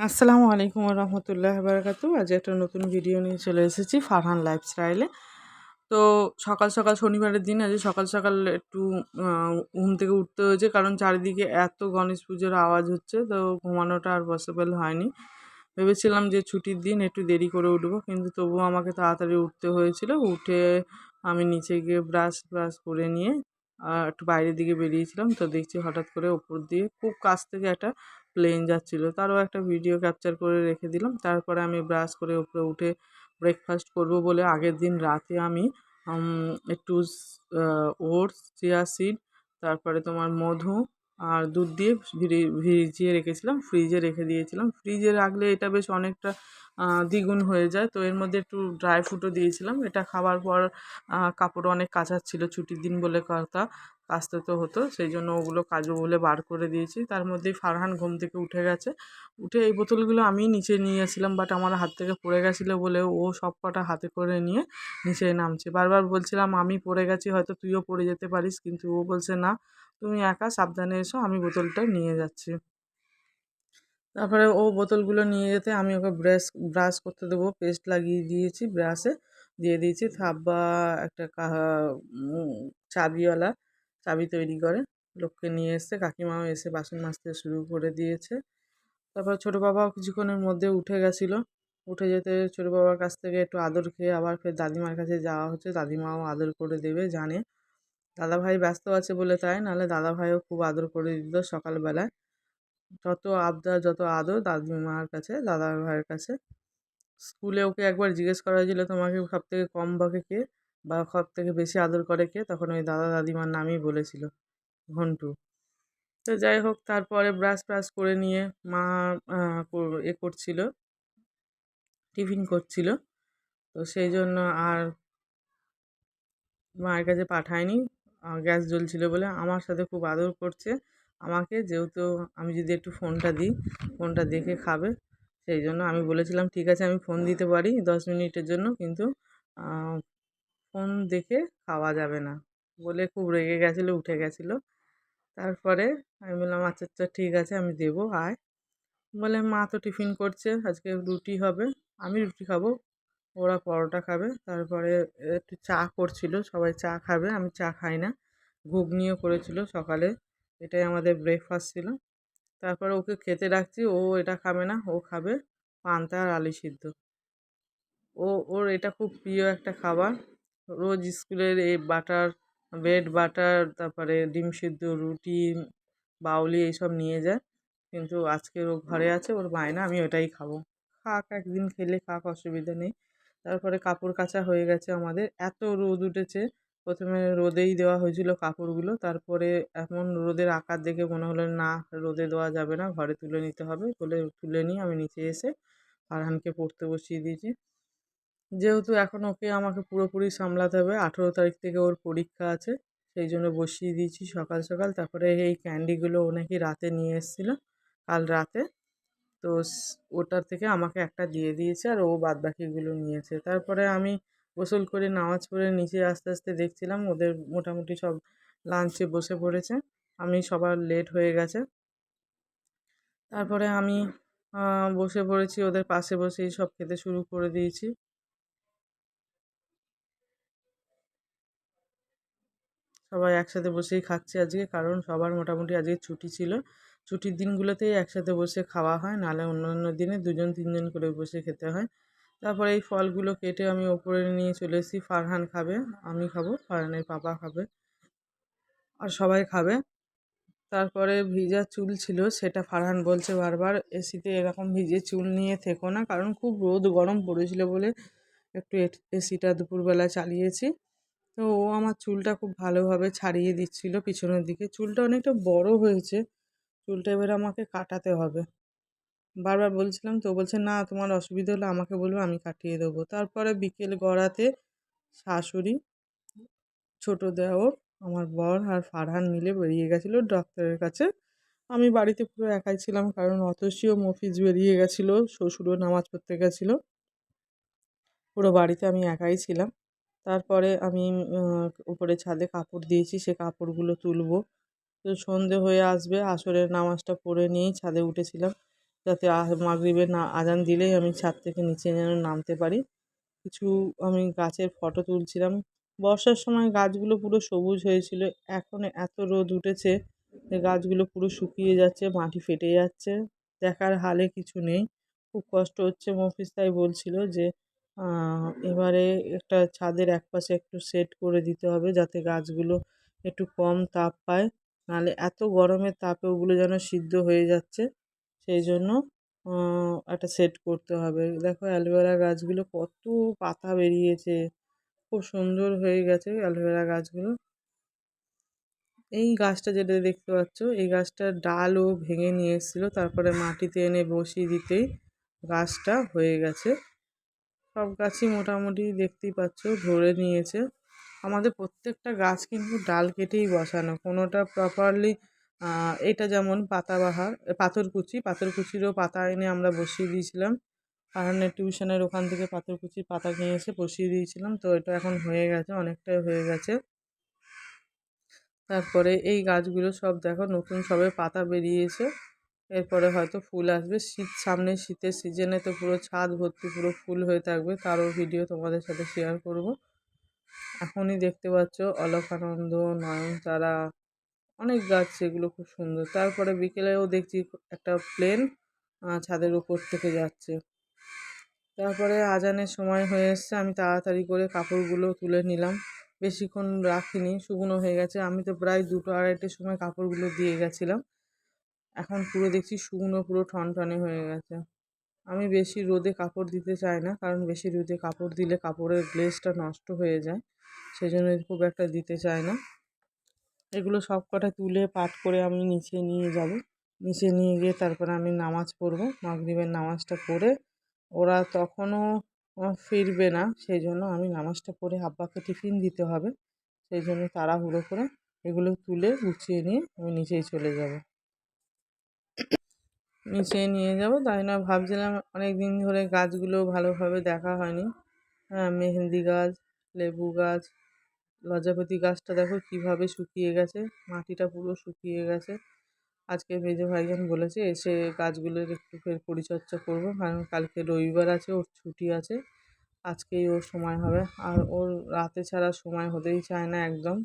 আসসালামু আলাইকুম রহমতুল্লাহ বারাকাতু। আজ একটা নতুন ভিডিও নিয়ে চলে এসেছি ফারহান লাইফস্টাইলে তো সকাল সকাল শনিবারের দিন আজ সকাল সকাল একটু ঘুম থেকে উঠতে হয়েছে কারণ চারিদিকে এত গণেশ পুজোর আওয়াজ হচ্ছে, তো ঘুমানোটা আর পসিবল হয়নি। ভেবেছিলাম যে ছুটির দিন একটু দেরি করে উঠবো, কিন্তু তবুও আমাকে তাড়াতাড়ি উঠতে হয়েছিল। উঠে আমি নিচে গিয়ে ব্রাশ ব্রাশ করে নিয়ে একটু বাইরের দিকে বেরিয়েছিলাম তো দেখছি হঠাৎ করে ওপর দিয়ে খুব কাছ থেকে একটা প্লেন যাচ্ছিল। তারও একটা ভিডিও ক্যাপচার করে রেখে দিলাম। তারপরে আমি ব্রাশ করে উপরে উঠে ব্রেকফাস্ট করব বলে আগের দিন রাতে আমি একটু ওটস চিয়া সিড তারপরে তোমার মধু আর দুধ দিয়ে ভিজিয়ে রেখেছিলাম ফ্রিজে রেখে দিয়েছিলাম। ফ্রিজে রাখলে এটা বেশ অনেকটা দ্বিগুণ হয়ে যায়। তো এর মধ্যে একটু ড্রাই ফ্রুটও দিয়েছিলাম। এটা খাবার পর কাপড় অনেক কাচার ছিল, ছুটির দিন বলে কথা, কাচতে তো হতো। সেই জন্য ওগুলো কাজু বলে বার করে দিয়েছি। তার মধ্যেই ফারহান ঘুম থেকে উঠে গেছে। উঠে এই বোতলগুলো আমি নিচে নিয়ে আসছিলাম বাট আমার হাত থেকে পড়ে গেছিল বলে ও সব কটা হাতে করে নিয়ে নিচে নামছে। বারবার বলছিলাম, আমি পড়ে গেছি, হয়তো তুইও পড়ে যেতে পারিস। কিন্তু ও বলছে, না। তুমি একা সাবধানে এসো, আমি বোতলটা নিয়ে যাচ্ছি। তারপরে ও বোতলগুলো নিয়ে যেতে আমি ওকে ব্রাশ ব্রাশ করতে দেবো। পেস্ট লাগিয়ে দিয়েছি, ব্রাশে দিয়ে দিয়েছি। থাব্বা একটা চাবিওয়ালা চাবি তৈরি করে। লোককে নিয়ে এসছে, কাকিমাও এসে বাসন মাজতে শুরু করে দিয়েছে। তারপর ছোটো বাবাও কিছুক্ষণের মধ্যে উঠে গেছিল। উঠে যেতে ছোটো বাবার কাছ থেকে একটু আদর খেয়ে আবার ফের দাদিমার কাছে যাওয়া হচ্ছে। দাদিমাও আদর করে দেবে, জানে। দাদাভাই ব্যস্ত আছে বলে তাই, নাহলে দাদাভাইও খুব আদর করে দিত সকালবেলায়। যত আবদার, যত আদর দাদিমার কাছে দাদা ভাইয়ের কাছে। স্কুলে ওকে একবার জিজ্ঞেস করা হয়েছিল, তোমাকে সব থেকে কম বকে কে বা সব থেকে বেশি আদর করে কে? তখন ওই দাদা দাদিমার নামই বলেছিল, ঘন্টু। তো যাই হোক, তারপরে ব্রাশ ব্রাশ করে নিয়ে মা এ করছিল, টিফিন করছিল। তো সেই জন্য আর মায়ের কাছে পাঠায়নি। গ্যাস জ্বলছিল বলে আমার সাথে খুব আদর করছে। আমাকে যেহেতু আমি যদি একটু ফোনটা দিই, ফোনটা দেখে খাবে, সেই জন্য আমি বলেছিলাম, ঠিক আছে, আমি ফোন দিতে পারি দশ মিনিটের জন্য, কিন্তু ফোন দেখে খাওয়া যাবে না। বলে খুব রেগে গেছিল, উঠে গেছিল। তারপরে আমি বললাম আচ্ছা আচ্ছা ঠিক আছে, আমি দেবো, আয়। বলে, মা তো টিফিন করছে, আজকে রুটি হবে, আমি রুটি খাব। ওরা পরোটা খাবে। তারপরে একটু চা করছিল, সবাই চা খাবে, আমি চা খাই না। ঘুগনিও করেছিল সকালে, এটাই আমাদের ব্রেকফাস্ট ছিল। তারপরে ওকে খেতে রাখছি ও এটা খাবে না, ও খাবে পান্তা আর আলু সিদ্ধ। ও, ওর এটা খুব প্রিয় একটা খাবার। রোজ স্কুলের এই বাটার ব্রেড বাটার তারপরে ডিম সিদ্ধ, রুটি, বাউলি এইসব নিয়ে যায়। কিন্তু আজকে ও ঘরে আছে, ওর বায়না আমি ওটাই খাব। খাক, একদিন খেলে খাক, অসুবিধা নেই। তারপরে কাপড় কাচা হয়ে গেছে আমাদের। এত রোদ উঠেছে। প্রথমে রোদেই দেওয়া হয়েছিল কাপড়গুলো। তারপরে এমন রোদের আকার দেখে মনে হলো, না, রোদে দেওয়া যাবে না। ঘরে তুলে নিতে হবে। বলে তুলে নিয়ে আমি নিচে এসে ফারহানকে পড়তে বসিয়ে দিয়েছি। যেহেতু এখন ওকে আমাকে পুরোপুরি সামলাতে হবে, আঠেরো তারিখ থেকে ওর পরীক্ষা আছে, সেই জন্য বসিয়ে দিয়েছি সকাল সকাল। তারপরে এই ক্যান্ডিগুলো ও নাকি রাতে নিয়ে এসেছিল। কাল রাতে তো ওটার থেকে আমাকে একটা দিয়ে দিয়েছে আর ও বাদ বাকিগুলো নিয়েছে। তারপরে আমি গোসল করে নামাজ পড়ে নিচে আস্তে আস্তে দেখছিলাম ওদের মোটামুটি সব লাঞ্চে বসে পড়েছে। আমি সবার লেট হয়ে গেছে। তারপরে আমি বসে পড়েছি, ওদের পাশে বসেই সব খেতে শুরু করে দিয়েছি। সবাই একসাথে বসেই খাচ্ছি আজকে, কারণ সবার মোটামুটি আজকে ছুটি ছিল। ছুটির দিনগুলোতেই একসাথে বসে খাওয়া হয়, নাহলে অন্য অন্য দিনে দুজন, তিনজন করে বসে খেতে হয়। তারপরে এই ফলগুলো কেটে আমি ওপরে নিয়ে চলে এসেছি, ফারহান খাবে, আমি খাব, ফারহানের পাপা খাবে আর সবাই খাবে। তারপরে ভিজা চুল ছিল, সেটা ফারহান বলছে বারবার, এসিতে এরকম ভিজে চুল নিয়ে থেকো না, কারণ খুব রোদ, গরম পড়েছিল বলে একটু এসিটা দুপুরবেলা চালিয়েছি। তো ও আমার চুলটা খুব ভালোভাবে ছাড়িয়ে দিচ্ছিল পিছনের দিকে, চুলটা অনেকটা বড় হয়েছে। চুলটা এবার আমাকে কাটাতে হবে। বারবার বলছিলাম তো, বলছে, না, তোমার অসুবিধা হলে আমাকে বলবে, আমি কাটিয়ে দেবো। তারপরে বিকেল গড়াতে শাশুড়ি, ছোটো দেওর, আমার বর আর ফারহান মিলে বেরিয়ে গেছিল ডাক্তারের কাছে। আমি বাড়িতে পুরো একাই ছিলাম, কারণ অতসীও মফিজ বেরিয়ে গেছিল, শ্বশুরও নামাজ পড়তে গেছিল। পুরো বাড়িতে আমি একাই ছিলাম। তারপরে আমি উপরে ছাদে কাপড় দিয়েছি, সে কাপড়গুলো তুলবো। সন্ধে হয়ে আসবে। আসরের নামাজটা পড়ে নিয়েই ছাদে উঠেছিলাম যাতে মাগরিবের না আজান দিলেই আমি ছাদ থেকে নিচে যেন নামতে পারি। কিছু আমি গাছের ফটো তুলছিলাম। বর্ষার সময় গাছগুলো পুরো সবুজ হয়েছিল। এখন এত রোদ উঠেছে যে গাছগুলো পুরো শুকিয়ে যাচ্ছে, মাটি ফেটে যাচ্ছে। দেখার হালে কিছু নেই। খুব কষ্ট হচ্ছে, মফিজ তাই বলছিল যে এবারে একটা ছাদের একপাশে একটু সেট করে দিতে হবে যাতে গাছগুলো একটু কম তাপ পায়। নাহলে এত গরমের তাপে ওগুলো যেন সিদ্ধ হয়ে যাচ্ছে, সেই জন্য একটা সেট করতে হবে। দেখো অ্যালোভেরা গাছগুলো কত পাতা বেরিয়েছে, খুব সুন্দর হয়ে গেছে অ্যালোভেরা গাছগুলো। এই গাছটা যেটা দেখতে পাচ্ছ, এই গাছটার ডালও ভেঙে নিয়ে এসেছিল, তারপরে মাটিতে এনে বসিয়ে দিতেই গাছটা হয়ে গেছে। সব গাছই মোটামুটি দেখতেই পাচ্ছ ধরে নিয়েছে। আমাদের প্রত্যেকটা গাছ কিন্তু ডাল কেটেই বসানো। কোনোটা প্রপারলি এটা যেমন পাতাবাহার পাথরকুচি পাথরকুচিরও পাতা এনে আমরা বসিয়ে দিয়েছিলাম। ফারহানের টিউশনের ওখান থেকে পাথরকুচির পাতা নিয়ে এসে বসিয়ে দিয়েছিলাম। তো এটা এখন হয়ে গেছে, অনেকটাই হয়ে গেছে। তারপরে এই গাছগুলো সব দেখো নতুন সবে পাতা বেরিয়েছে। এরপরে হয়তো ফুল আসবে। শীত, সামনে শীতের সিজনে তো পুরো ছাদ ভর্তি, পুরো ফুল হয়ে থাকবে। তারও ভিডিও তোমাদের সাথে শেয়ার করব। এখনই দেখতে পাচ্ছ অলকানন্দ, নয়নতারা, অনেক গাছ সেগুলো খুব সুন্দর। তারপরে বিকেলেও দেখছি একটা প্লেন ছাদের উপর থেকে যাচ্ছে। তারপরে আজানের সময় হয়ে এসছে, আমি তাড়াতাড়ি করে কাপড়গুলো তুলে নিলাম। বেশিক্ষণ রাখিনি, শুকনো হয়ে গেছে। আমি তো প্রায় দুটো আড়াইটের সময় কাপড়গুলো দিয়ে গেছিলাম। এখন পুরো দেখছি শুকনো, পুরো ঠনঠনে হয়ে গেছে। আমি বেশি রোদে কাপড় দিতে চাই না, কারণ বেশি রোদে কাপড় দিলে কাপড়ের গ্লেজটা নষ্ট হয়ে যায়। সেই জন্য খুব একটা দিতে চায় না। এগুলো সব কটা তুলে পাট করে আমি নিচে নিয়ে যাব। নিচে নিয়ে গিয়ে তারপরে আমি নামাজ পড়ব। মাগরিবের নামাজটা পড়ে ওরা তখনও ফিরবে না। সেই জন্য আমি নামাজটা পড়ে আব্বাকে টিফিন দিতে হবে। সেই জন্য তাড়াহুড়ো করে এগুলো তুলে গুছিয়ে নিয়ে আমি নিচেই চলে যাব। নিচে নিয়ে যাব। তাই না? ভাবছিলাম অনেক দিন ধরে গাছগুলো ভালোভাবে দেখা হয়নি। হ্যাঁ মেহেন্দি গাছ লেবু গাছ লজ্জাপতি গাছটা দেখো কীভাবে শুকিয়ে গেছে, মাটিটা পুরো শুকিয়ে গেছে। আজকে মেজো ভাইজান বলেছে, এসে গাছগুলোর একটু ফের পরিচর্যা করব, কারণ কালকে রবিবার আছে, ওর ছুটি আছে, আজকেই ওর সময় হবে। আর ওর রাতে ছাড়া সময় হতেই চায় না একদম।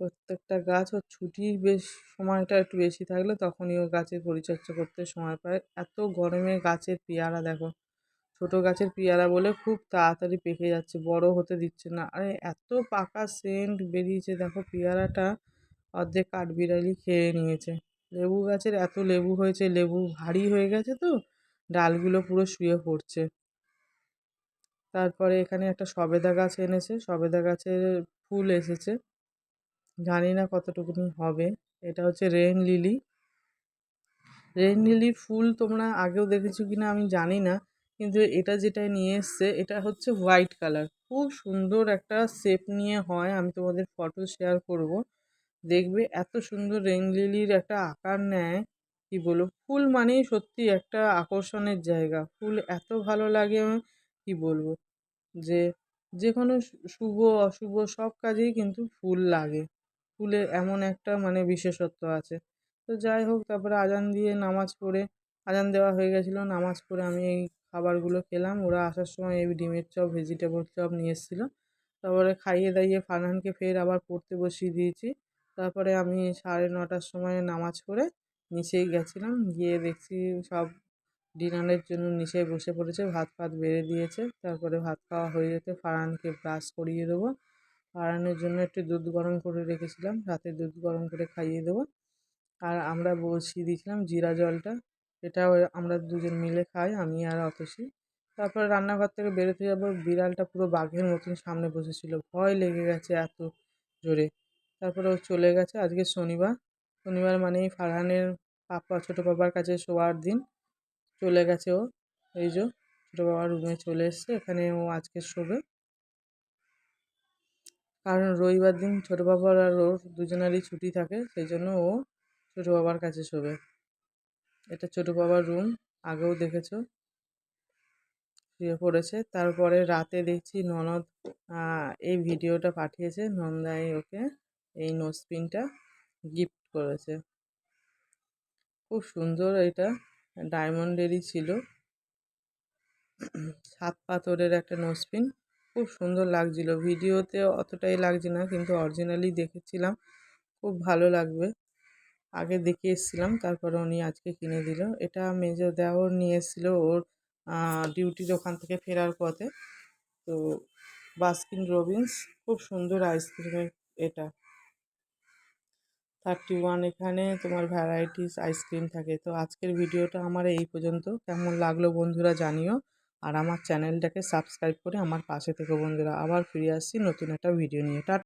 প্রত্যেকটা গাছ ওর ছুটির বেশ, সময়টা একটু বেশি থাকলে তখনই ও গাছের পরিচর্যা করতে সময় পায়। এত গরমে গাছের পেয়ারা দেখো ছোট গাছের পেয়ারা বলে খুব তাড়াতাড়ি পেকে যাচ্ছে, বড় হতে দিচ্ছে না। আরে, এত পাকা সেন্ট বেরিয়েছে, দেখো পেয়ারাটা অর্ধেক কাঠবিড়ালি খেয়ে নিয়েছে। লেবু গাছের এত লেবু হয়েছে, লেবু ভারী হয়ে গেছে তো, ডালগুলো পুরো শুয়ে পড়ছে। তারপরে এখানে একটা সবেদা গাছ এনেছে, সবেদা গাছের ফুল এসেছে। জানি না কতটুকুনি হবে, এটা হচ্ছে রেন লিলি। রেন লিলির ফুল তোমরা আগেও দেখেছ কি না আমি জানি না কিন্তু এটা যেটা নিয়ে এসছে, এটা হচ্ছে হোয়াইট কালার। খুব সুন্দর একটা শেপ নিয়ে হয়, আমি তোমাদের ফটো শেয়ার করব। দেখবে এত সুন্দর রেন লিলির একটা আকার নেয়, কি বলব, ফুল মানেই সত্যি একটা আকর্ষণের জায়গা। ফুল এত ভালো লাগে, কি বলব, যে যে কোনো শুভ, অশুভ সব কাজেই কিন্তু ফুল লাগে। ফুলের এমন একটা মানে বিশেষত্ব আছে। তো যাই হোক, তারপরে আজান দিয়ে নামাজ পড়ে, আজান দেওয়া হয়ে গেছিল, নামাজ পড়ে আমি এই খাবারগুলো খেলাম। ওরা আসার সময় এই ডিমের চপ ভেজিটেবল চপ নিয়ে এসেছিল। তারপরে খাইয়ে দাইয়ে ফারহানকে ফের আবার পড়তে বসিয়ে দিয়েছি। তারপরে আমি সাড়ে নটার সময় নামাজ পড়ে নিচেই গেছিলাম। গিয়ে দেখছি সব ডিনারের জন্য নিচে বসে পড়েছে। ভাত ফাত বেড়ে দিয়েছে। তারপরে ভাত খাওয়া হয়ে যেতে ফারহানকে ব্রাশ করিয়ে দেবো। ফারহানের জন্য একটু দুধ গরম করে রেখেছিলাম। রাতে দুধ গরম করে খাইয়ে দেবো। আর আমরা বসিয়ে দিয়েছিলাম জিরা জলটা। এটাও আমরা দুজন মিলে খাই, আমি আর অতসী। তারপরে রান্নাঘর থেকে বেরোতে যাব, বিড়ালটা পুরো বাঘের মতন সামনে বসেছিল। ভয় লেগে গেছে এত জোরে। তারপরে ও চলে গেছে আজকে শনিবার। শনিবার মানেই ফারহানের পাপা, ছোটো পাপার কাছে শোয়ার দিন। চলে গেছে ও, এই যে ছোটো বাবার রুমে চলে এসছে, এখানে ও আজকে শোবে। কারণ রবিবার দিন ছোটো বাবার আর ওর দুজনারই ছুটি থাকে, সেই জন্য ও ছোটো বাবার কাছে শোবে। এটা ছোটো বাবার রুম আগেও দেখেছ? শুয়ে পড়েছে। তারপরে রাতে দেখছি ননদ এই ভিডিওটা পাঠিয়েছে। নন্দাই ওকে এই নোজপিনটা গিফট করেছে। খুব সুন্দর এটা। ডায়মন্ডেরই ছিল। সাত পাথরের একটা নোজপিন খুব সুন্দর লাগছিল। ভিডিওতে অতটাই লাগছে না, কিন্তু অরিজিনালি দেখেছিলাম। খুব ভালো লাগবে। আগে দেখে এসেছিলাম তারপরে উনি আজকে কিনে দিল। এটা মেজো দেওর নিয়ে এসেছিল ওর ডিউটির ওখান থেকে ফেরার পথে। তো বাস্কিন রবিন্স, খুব সুন্দর আইসক্রিমের এটা। থার্টি ওয়ান এখানে তোমার ভ্যারাইটিস আইসক্রিম থাকে। তো আজকের ভিডিওটা আমার এই পর্যন্ত। কেমন লাগল বন্ধুরা জানিও। আর আমার চ্যানেলটাকে সাবস্ক্রাইব করে আমার পাশে থেকে বন্ধুরা। আবার ফিরে আসছি নতুন একটা ভিডিও নিয়ে। টা